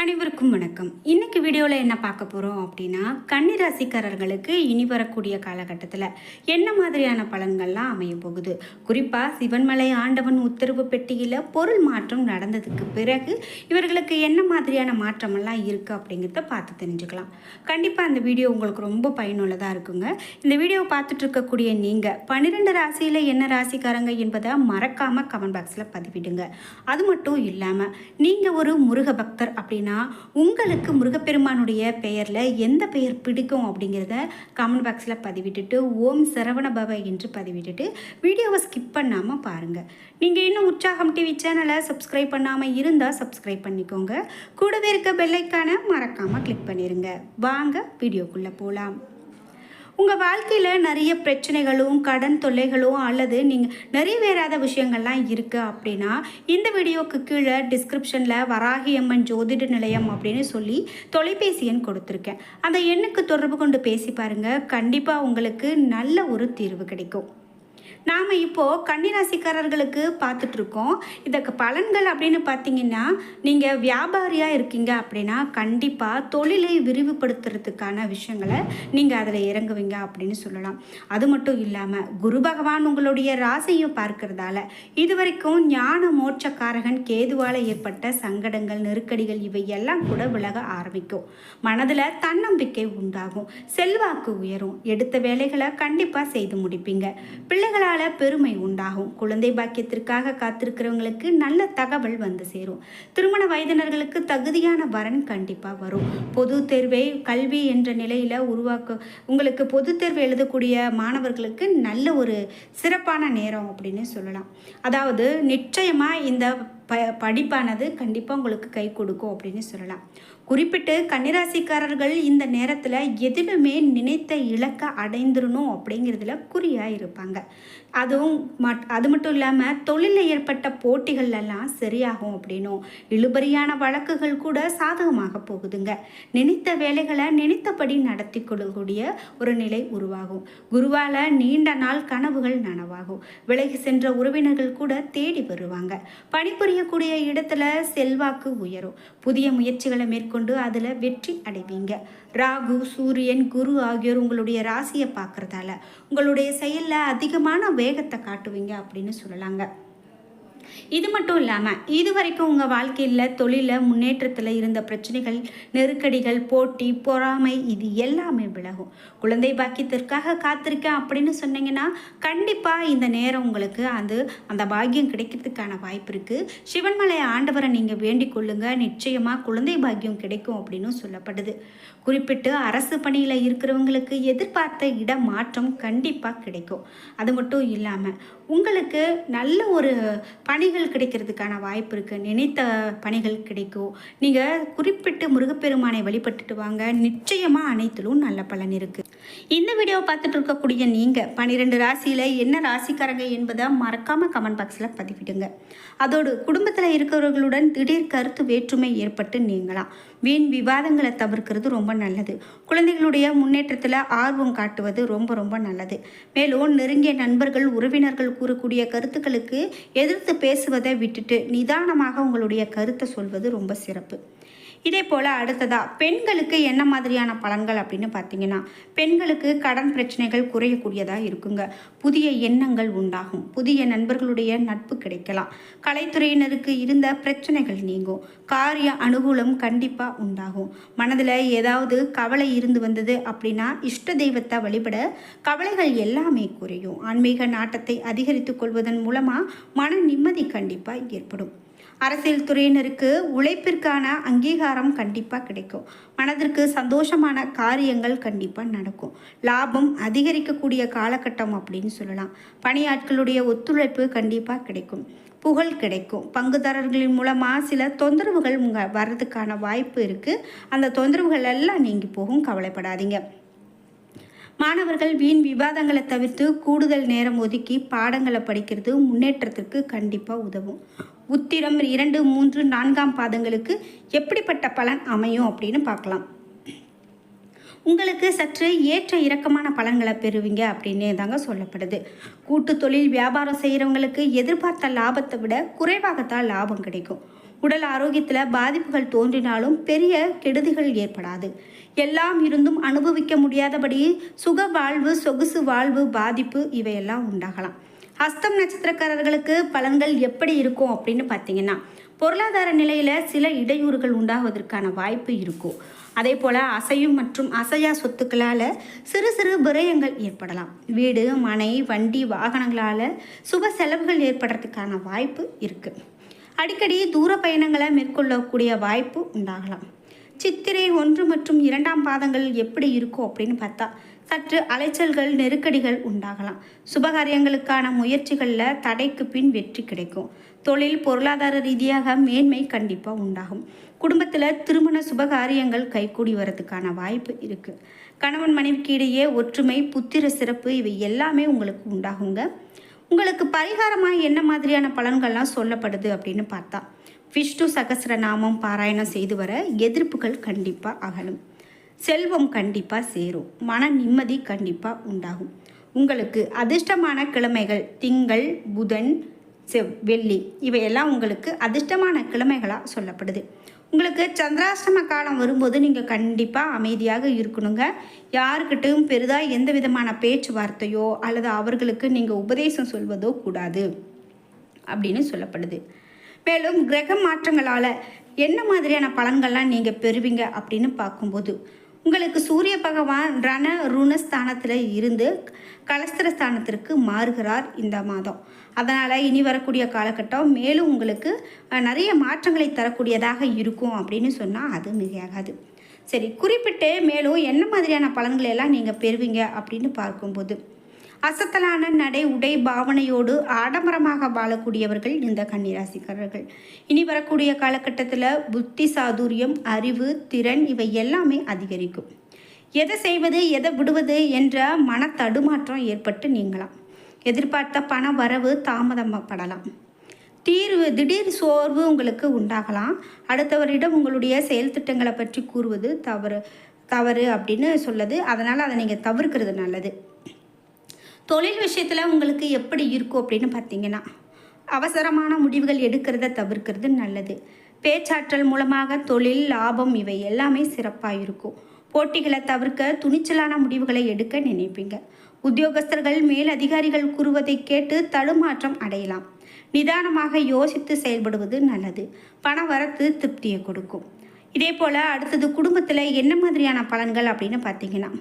அனைவருக்கும் வணக்கம். இன்னைக்கு வீடியோவில் என்ன பார்க்க போகிறோம் அப்படின்னா கன்னிராசிக்காரர்களுக்கு இனி வரக்கூடிய காலகட்டத்தில் என்ன மாதிரியான பலன்கள்லாம் அமைய போகுது? குறிப்பாக சிவன்மலை ஆண்டவன் உத்தரவு பெட்டியில் பொருள் மாற்றம் நடந்ததுக்கு பிறகு இவர்களுக்கு என்ன மாதிரியான மாற்றமெல்லாம் இருக்குது அப்படிங்கிறத பார்த்து தெரிஞ்சுக்கலாம். கண்டிப்பாக அந்த வீடியோ உங்களுக்கு ரொம்ப பயனுள்ளதாக இருக்குங்க. இந்த வீடியோவை பார்த்துட்டு இருக்கக்கூடிய நீங்கள் பன்னிரெண்டு ராசியில் என்ன ராசிக்காரங்க என்பதை மறக்காமல் கமெண்ட் பாக்ஸில் பதிவிடுங்க. அது மட்டும் இல்லாமல் நீங்கள் ஒரு முருக பக்தர் அப்படின்னா உங்களுக்கு முருகப்பெருமானுடைய பெயரில் எந்த பெயர் பிடிக்கும் அப்படிங்கிறத கமெண்ட் பாக்ஸில் பதிவிட்டுட்டு ஓம் சரவண பவ என்று பதிவிட்டுட்டு வீடியோவை ஸ்கிப் பண்ணாமல் பாருங்கள் நீங்கள் இன்னும் உற்சாகம் டிவி சேனலை சப்ஸ்கிரைப் பண்ணாமல் இருந்தால் சப்ஸ்கிரைப் பண்ணிக்கோங்க. கூடவே இருக்க பெல்லைக்கான மறக்காமல் கிளிக் பண்ணிடுங்க வாங்க வீடியோக்குள்ளே போகலாம் உங்கள் வாழ்க்கையில் நிறைய பிரச்சனைகளும் கடன் தொல்லைகளும் அல்லது நீங்கள் நிறைவேறாத விஷயங்கள்லாம் இருக்குது அப்படின்னா இந்த வீடியோக்கு கீழே டிஸ்கிரிப்ஷனில் வராகி அம்மன் ஜோதிட நிலையம் அப்படின்னு சொல்லி தொலைபேசி எண் கொடுத்துருக்கேன். அந்த எண்ணுக்கு தொடர்பு கொண்டு பேசி பாருங்கள் கண்டிப்பாக உங்களுக்கு நல்ல ஒரு தீர்வு கிடைக்கும். நாம் இப்போது கன்னிராசிக்காரர்களுக்கு பார்த்துட்ருக்கோம். இதற்கு பலன்கள் அப்படின்னு பார்த்தீங்கன்னா நீங்கள் வியாபாரியாக இருக்கீங்க அப்படின்னா கண்டிப்பாக தொழிலை விரிவுபடுத்துறதுக்கான விஷயங்களை நீங்கள் அதில் இறங்குவீங்க அப்படின்னு சொல்லலாம். அது மட்டும் இல்லாமல் குரு பகவான் உங்களுடைய ராசியும் பார்க்கறதால இதுவரைக்கும் ஞான மோட்சக்காரகன் கேதுவால் ஏற்பட்ட சங்கடங்கள் நெருக்கடிகள் இவை எல்லாம் கூட விலக ஆரம்பிக்கும். மனதில் தன்னம்பிக்கை உண்டாகும். செல்வாக்கு உயரும். எடுத்த வேலைகளை கண்டிப்பாக செய்து முடிப்பீங்க. பிள்ளைகளால் பெருமை உண்டாகும். குழந்தை பாக்கியத்திற்காக காத்திருக்கிறவங்களுக்கு நல்ல தகவல் வந்து சேரும். திருமண வயதினர்களுக்கு தகுதியான வரன் கண்டிப்பாக வரும். பொது தேர்வை கல்வி என்ற நிலையில் உருவாக்க உங்களுக்கு பொது தேர்வு எழுதக்கூடிய மாணவர்களுக்கு நல்ல ஒரு சிறப்பான நேரம் அப்படின்னு சொல்லலாம். அதாவது நிச்சயமாக இந்த ப படிப்பானது கண்டிப்பாக உங்களுக்கு கை கொடுக்கும் அப்படின்னு சொல்லலாம். குறிப்பிட்டு கன்னிராசிக்காரர்கள் இந்த நேரத்தில் எதுவுமே நினைத்த இலக்கை அடைந்துடணும் அப்படிங்கிறதுல குறியாக இருப்பாங்க. அதுவும் மட் அது மட்டும் இல்லாமல் தொழிலில் ஏற்பட்ட போட்டிகளெல்லாம் சரியாகும் அப்படின்னும் இழுபறியான வழக்குகள் கூட சாதகமாக போகுதுங்க. நினைத்த வேலைகளை நினைத்தபடி நடத்தி கொள்ளக்கூடிய ஒரு நிலை உருவாகும். குருவால் நீண்ட நாள் கனவுகள் நனவாகும். விலகி சென்ற உறவினர்கள் கூட தேடி வருவாங்க. பணிபுரியக்கூடிய இடத்துல செல்வாக்கு உயரும். புதிய முயற்சிகளை மேற்கொண்டு அதில் வெற்றி அடைவீங்க. ராகு சூரியன் குரு ஆகியோர் உங்களுடைய ராசியை பார்க்குறதால உங்களுடைய செயலில் அதிகமான வேகத்தை காட்டுவீங்க அப்படின்னு சொல்லலாங்க. இது மட்டும் இல்லாமல் இது வரைக்கும் உங்கள் வாழ்க்கையில் தொழிலில் முன்னேற்றத்தில் இருந்த பிரச்சனைகள் நெருக்கடிகள் போட்டி பொறாமை இது எல்லாமே விலகும். குழந்தை பாக்கியத்திற்காக காத்திருக்கேன் அப்படின்னு சொன்னீங்கன்னா கண்டிப்பாக இந்த நேரம் உங்களுக்கு அது அந்த பாக்கியம் கிடைக்கிறதுக்கான வாய்ப்பு இருக்குது சிவன்மலை ஆண்டவரை நீங்கள் வேண்டிக் கொள்ளுங்கள் நிச்சயமாக குழந்தை பாக்கியம் கிடைக்கும் அப்படின்னு சொல்லப்படுது. குறிப்பிட்டு அரசு பணியில் இருக்கிறவங்களுக்கு எதிர்பார்த்த இட மாற்றம் கண்டிப்பாக கிடைக்கும். அது மட்டும் இல்லாமல் உங்களுக்கு நல்ல ஒரு பணிகள் கிடைக்கிறதுக்கான வாய்ப்பு இருக்குது நினைத்த பணிகள் கிடைக்கும். நீங்கள் குறிப்பிட்டு முருகப்பெருமானை வழிபட்டுட்டு வாங்க. நிச்சயமாக அனைத்திலும் நல்ல பலன் இருக்குது இந்த வீடியோவை பார்த்துட்டு இருக்கக்கூடிய நீங்கள் பன்னிரெண்டு ராசியில் என்ன ராசிக்காரங்க என்பதை மறக்காமல் கமெண்ட் பாக்ஸில் பதிவிடுங்க. அதோடு குடும்பத்தில் இருக்கிறவர்களுடன் திடீர் கருத்து வேற்றுமை ஏற்பட்டு நீங்களாம் வீண் விவாதங்களை தவிர்க்கிறது ரொம்ப நல்லது. குழந்தைகளுடைய முன்னேற்றத்தில் ஆர்வம் காட்டுவது ரொம்ப ரொம்ப நல்லது. மேலும் நெருங்கிய நண்பர்கள் உறவினர்கள் கூறக்கூடிய கருத்துக்களுக்கு எதிர்த்து பேசுவதை விட்டுட்டு நிதானமாக உங்களுடைய கருத்தை சொல்வது ரொம்ப சிறப்பு. இதே போல் அடுத்ததாக பெண்களுக்கு என்ன மாதிரியான பலன்கள் அப்படின்னு பார்த்தீங்கன்னா பெண்களுக்கு கடன் பிரச்சனைகள் குறையக்கூடியதாக இருக்குங்க. புதிய எண்ணங்கள் உண்டாகும். புதிய நண்பர்களுடைய நட்பு கிடைக்கலாம். கலைத்துறையினருக்கு இருந்த பிரச்சனைகள் நீங்கும். காரிய அனுகூலம் கண்டிப்பாக உண்டாகும். மனதில் ஏதாவது கவலை இருந்து வந்தது அப்படின்னா இஷ்ட தெய்வத்தை வழிபட கவலைகள் எல்லாமே குறையும். ஆன்மீக நாட்டத்தை அதிகரித்துக் கொள்வதன் மூலமாக மன நிம்மதி கண்டிப்பாக ஏற்படும். அரசியல் துறையினருக்கு உழைப்பிற்கான அங்கீகாரம் கண்டிப்பாக கிடைக்கும். மனதிற்கு சந்தோஷமான காரியங்கள் கண்டிப்பாக நடக்கும். லாபம் அதிகரிக்கக்கூடிய காலகட்டம் அப்படின்னு சொல்லலாம். பணியாட்களுடைய ஒத்துழைப்பு கண்டிப்பாக கிடைக்கும். புகழ் கிடைக்கும். பங்குதாரர்களின் மூலமாக சில தொந்தரவுகள் உங்கள் வர்றதுக்கான வாய்ப்பு இருக்குது அந்த தொந்தரவுகள் எல்லாம் நீங்கி போகும். கவலைப்படாதீங்க. மாணவர்கள் வீண் விவாதங்களை தவிர்த்து கூடுதல் நேரம் ஒதுக்கி பாடங்களை படிக்கிறது முன்னேற்றத்திற்கு கண்டிப்பாக உதவும். உத்திரம் இரண்டு மூன்று நான்காம் பாதங்களுக்கு எப்படிப்பட்ட பலன் அமையும் அப்படின்னு பார்க்கலாம். உங்களுக்கு சற்று ஏற்ற இறக்கமான பலன்களை பெறுவீங்க அப்படின்னே தாங்க சொல்லப்படுது. கூட்டு தொழில் வியாபாரம் செய்கிறவங்களுக்கு எதிர்பார்த்த லாபத்தை விட குறைவாகத்தான் லாபம் கிடைக்கும். உடல் ஆரோக்கியத்தில் பாதிப்புகள் தோன்றினாலும் பெரிய கெடுதிகள் ஏற்படாது. எல்லாம் இருந்தும் அனுபவிக்க முடியாதபடி சுக வாழ்வு சொகுசு வாழ்வு பாதிப்பு இவையெல்லாம் உண்டாகலாம். ஹஸ்தம் நட்சத்திரக்காரர்களுக்கு பலன்கள் எப்படி இருக்கும் அப்படின்னு பார்த்தீங்கன்னா பொருளாதார நிலையில் சில இடையூறுகள் உண்டாவதற்கான வாய்ப்பு இருக்கும். அதே போல் அசையும் மற்றும் அசையா சொத்துக்களால் சிறு சிறு விரயங்கள் ஏற்படலாம். வீடு மனை வண்டி வாகனங்களால் சுப செலவுகள் ஏற்படுறதுக்கான வாய்ப்பு இருக்குது அடிக்கடி தூர பயணங்களை மேற்கொள்ளக்கூடிய வாய்ப்பு உண்டாகலாம். சித்திரை ஒன்று மற்றும் இரண்டாம் பாதங்கள் எப்படி இருக்கும் அப்படின்னு பார்த்தா சற்று அலைச்சல்கள் நெருக்கடிகள் உண்டாகலாம். சுபகாரியங்களுக்கான முயற்சிகளில் தடைக்கு பின் வெற்றி கிடைக்கும். தொழில் பொருளாதார ரீதியாக மேன்மை கண்டிப்பாக உண்டாகும். குடும்பத்தில் திருமண சுபகாரியங்கள் கைகூடி வரதுக்கான வாய்ப்பு இருக்குது கணவன் மனைவிக்கு இடையே ஒற்றுமை புத்திர சிறப்பு இவை எல்லாமே உங்களுக்கு உண்டாகுங்க. உங்களுக்கு பரிகாரமாக என்ன மாதிரியான பலன்கள்லாம் சொல்லப்படுது அப்படின்னு பார்த்தா விஷ்ணு சகசிரநாமம் பாராயணம் செய்து வர எதிர்ப்புகள் கண்டிப்பாக அகலும். செல்வம் கண்டிப்பாக சேரும். மன நிம்மதி கண்டிப்பாக உண்டாகும். உங்களுக்கு அதிர்ஷ்டமான கிழமைகள் திங்கள் புதன் செவ் வெள்ளி இவையெல்லாம் உங்களுக்கு அதிர்ஷ்டமான கிழமைகளாக சொல்லப்படுது. உங்களுக்கு சந்திராஷ்டம காலம் வரும்போது நீங்கள் கண்டிப்பாக அமைதியாக இருக்கணுங்க. யாருக்கிட்டையும் பெரிதாக எந்த விதமான பேச்சுவார்த்தையோ அல்லது அவர்களுக்கு நீங்கள் உபதேசம் சொல்வதோ கூடாது அப்படின்னு சொல்லப்படுது. மேலும் கிரக மாற்றங்களால் என்ன மாதிரியான பலன்கள்லாம் நீங்கள் பெறுவீங்க அப்படின்னு பார்க்கும்போது உங்களுக்கு சூரிய பகவான் ரண ருணஸ்தானத்தில் இருந்து கலஸ்திர ஸ்தானத்திற்கு மாறுகிறார் இந்த மாதம். அதனால் இனி வரக்கூடிய காலகட்டம் மேலும் உங்களுக்கு நிறைய மாற்றங்களை தரக்கூடியதாக இருக்கும் அப்படின்னு சொன்னால் அது மிகையாகாது. சரி குறிப்பிட்டு மேலும் என்ன மாதிரியான பலன்களை எல்லாம் நீங்கள் பெறுவீங்க அப்படின்னு பார்க்கும்போது அசத்தலான நடை உடை பாவனையோடு ஆடம்பரமாக வாழக்கூடியவர்கள் இந்த கன்னிராசிக்காரர்கள். இனி வரக்கூடிய காலகட்டத்தில் புத்தி சாதுரியம் அறிவு திறன் இவை எல்லாமே அதிகரிக்கும். எதை செய்வது எதை விடுவது என்ற மன தடுமாற்றம் ஏற்பட்டு நீங்களாம் எதிர்பார்த்த பண வரவு தாமதப்படலாம். தீர்வு திடீர் சோர்வு உங்களுக்கு உண்டாகலாம். அடுத்தவரிடம் உங்களுடைய செயல் திட்டங்களை பற்றி கூறுவது தவறு தவறு அப்படின்னு சொல்லுது. அதனால் அதை நீங்கள் தவிர்க்கிறது நல்லது. தொழில் விஷயத்தில் உங்களுக்கு எப்படி இருக்கும் அப்படின்னு பார்த்தீங்கன்னா அவசரமான முடிவுகள் எடுக்கிறத தவிர்க்கிறது நல்லது. பேச்சாற்றல் மூலமாக தொழில் லாபம் இவை எல்லாமே சிறப்பாக இருக்கும் போட்டிகளை தவிர்க்க துணிச்சலான முடிவுகளை எடுக்க நினைப்பீங்க. உத்தியோகஸ்தர்கள் மேல் அதிகாரிகள் கூறுவதை கேட்டு தடுமாற்றம் அடையலாம். நிதானமாக யோசித்து செயல்படுவது நல்லது. பண வரத்து திருப்தியை கொடுக்கும். இதே போல் அடுத்தது குடும்பத்தில் என்ன மாதிரியான பலன்கள் அப்படின்னு பார்த்தீங்கன்னா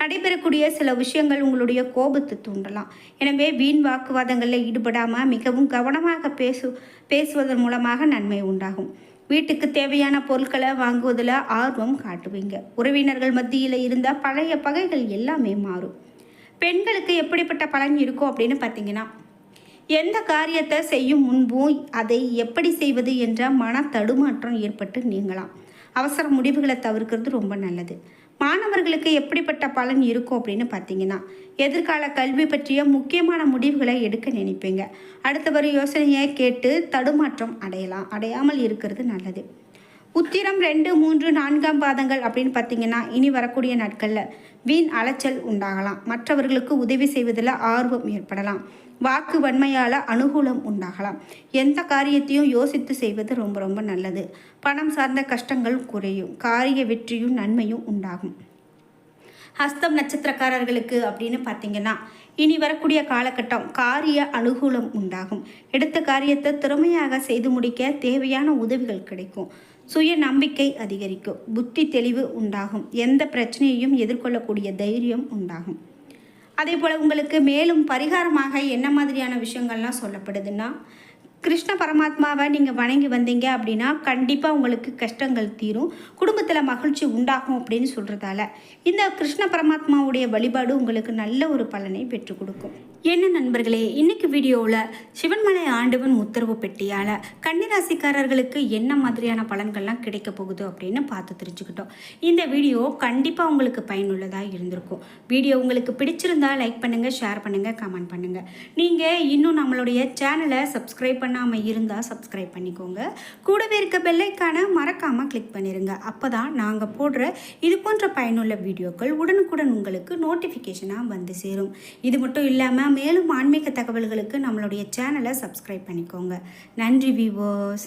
நடைபெறக்கூடிய சில விஷயங்கள் உங்களுடைய கோபத்தை தூண்டலாம். எனவே வீண் வாக்குவாதங்களில் ஈடுபடாமல் மிகவும் கவனமாக பேசு பேசுவதன் மூலமாக நன்மை உண்டாகும். வீட்டுக்கு தேவையான பொருட்களை வாங்குவதில் ஆர்வம் காட்டுவீங்க. உறவினர்கள் மத்தியில் இருந்தால் பழைய பகைகள் எல்லாமே மாறும். பெண்களுக்கு எப்படிப்பட்ட பலன் இருக்கும் அப்படின்னு பார்த்தீங்கன்னா எந்த காரியத்தை செய்யும் முன்பும் அதை எப்படி செய்வது என்ற மன தடுமாற்றம் ஏற்பட்டு நீங்களாம் அவசர முடிவுகளை தவிர்க்கிறது ரொம்ப நல்லது. மாணவர்களுக்கு எப்படிப்பட்ட பலன் இருக்கும் அப்படின்னு பார்த்தீங்கன்னா எதிர்கால கல்வி பற்றிய முக்கியமான முடிவுகளை எடுக்க நினைப்பீங்க. அடுத்தவர் யோசனையை கேட்டு தடுமாற்றம் அடையலாம். அடையாமல் இருக்கிறது நல்லது. உத்திரம் ரெண்டு மூன்று நான்காம் பாதங்கள் அப்படின்னு பார்த்தீங்கன்னா இனி வரக்கூடிய நாட்களில் வீண் அலைச்சல் உண்டாகலாம். மற்றவர்களுக்கு உதவி செய்வதில் ஆர்வம் ஏற்படலாம். வாக்கு வன்மையால் அனுகூலம் உண்டாகலாம். எந்த காரியத்தையும் யோசித்து செய்வது ரொம்ப ரொம்ப நல்லது. பணம் சார்ந்த கஷ்டங்கள் குறையும். காரிய வெற்றியும் நன்மையும் உண்டாகும். ஹஸ்தம் நட்சத்திரக்காரர்களுக்கு அப்படின்னு பார்த்தீங்கன்னா இனி வரக்கூடிய காலகட்டம் காரிய அனுகூலம் உண்டாகும். எடுத்த காரியத்தை திறமையாக செய்து முடிக்க தேவையான உதவிகள் கிடைக்கும். சுய நம்பிக்கை அதிகரிக்கும். புத்தி தெளிவு உண்டாகும். எந்த பிரச்சனையையும் எதிர்கொள்ளக்கூடிய தைரியம் உண்டாகும். அதே போல் உங்களுக்கு மேலும் பரிகாரமாக என்ன மாதிரியான விஷயங்கள்லாம் சொல்லப்படுதுன்னா கிருஷ்ண பரமாத்மாவை நீங்கள் வணங்கி வந்தீங்க அப்படின்னா கண்டிப்பாக உங்களுக்கு கஷ்டங்கள் தீரும். குடும்பத்தில் மகிழ்ச்சி உண்டாகும் அப்படின்னு சொல்கிறதால இந்த கிருஷ்ண பரமாத்மாவுடைய வழிபாடு உங்களுக்கு நல்ல ஒரு பலனை பெற்றுக் கொடுக்கும். என்ன நண்பர்களே இன்னைக்கு வீடியோவில் சிவன்மலை ஆண்டவன் உத்தரவு பெட்டியால் கன்னிராசிக்காரர்களுக்கு என்ன மாதிரியான பலன்கள்லாம் கிடைக்க போகுது அப்படின்னு பார்த்து தெரிஞ்சுக்கிட்டோம். இந்த வீடியோ கண்டிப்பாக உங்களுக்கு பயனுள்ளதாக இருந்திருக்கும். வீடியோ உங்களுக்கு பிடிச்சிருந்தால் லைக் பண்ணுங்கள் ஷேர் பண்ணுங்கள் கமெண்ட் பண்ணுங்கள் நீங்கள் இன்னும் நம்மளுடைய சேனலை சப்ஸ்கிரைப் பண்ணாமல் இருந்தால் சப்ஸ்கிரைப் பண்ணிக்கோங்க. கூடவே இருக்க பெல்லைக்கான மறக்காமல் கிளிக் பண்ணிடுங்க அப்போ தான் நாங்கள் போடுற இது போன்ற பயனுள்ள வீடியோக்கள் உடனுக்குடன் உங்களுக்கு நோட்டிஃபிகேஷனாக வந்து சேரும். இது மட்டும் இல்லாமல் மேலும் ஆன்மீக தகவல்களுக்கு நம்மளுடைய சேனலை சப்ஸ்கிரைப் பண்ணிக்கோங்க. நன்றி விவோஸ்